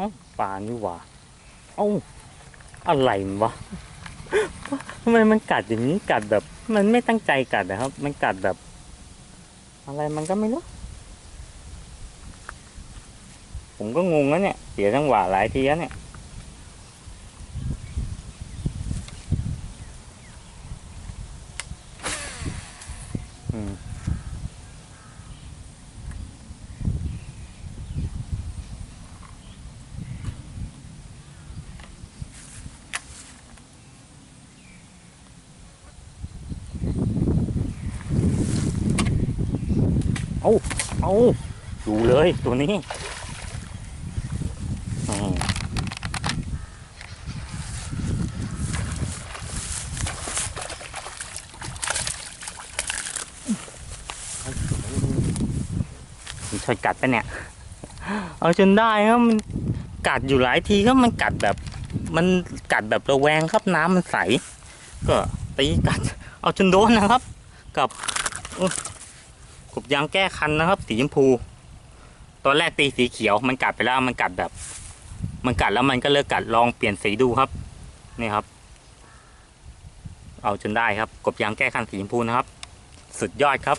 อ้าปลานี่หว่าเอ้าอะไรวะทำไมมันกัดอย่างนี้กัดแบบ มันไม่ตั้งใจกัดนะครับ มันกัดแบบ อะไรมันก็ไม่รู้ ผมก็งงนะเนี่ย เสียจังหวะหลายทีแล้วเนี่ยอืม เอาเอาดูเลยตัวนี้อืมมันช่วยกัดปะเนี่ย เอาจนได้ครับมันกัดอยู่หลายทีครับมันกัดแบบ มันกัดแบบระแวงครับน้ำมันใส ก็ตีกัด เอาจนโดนนะครับ กับ กบยางแก้คันนะครับ สีชมพู ตอนแรกตีสีเขียวมันกัดไปแล้วมันกัดแบบ มันกัดแล้วมันก็เลิกกัดลองเปลี่ยนสีดูครับนี่ครับ เอาจนได้ครับ กบยางแก้คันสีชมพูนะครับ สุดยอดครับ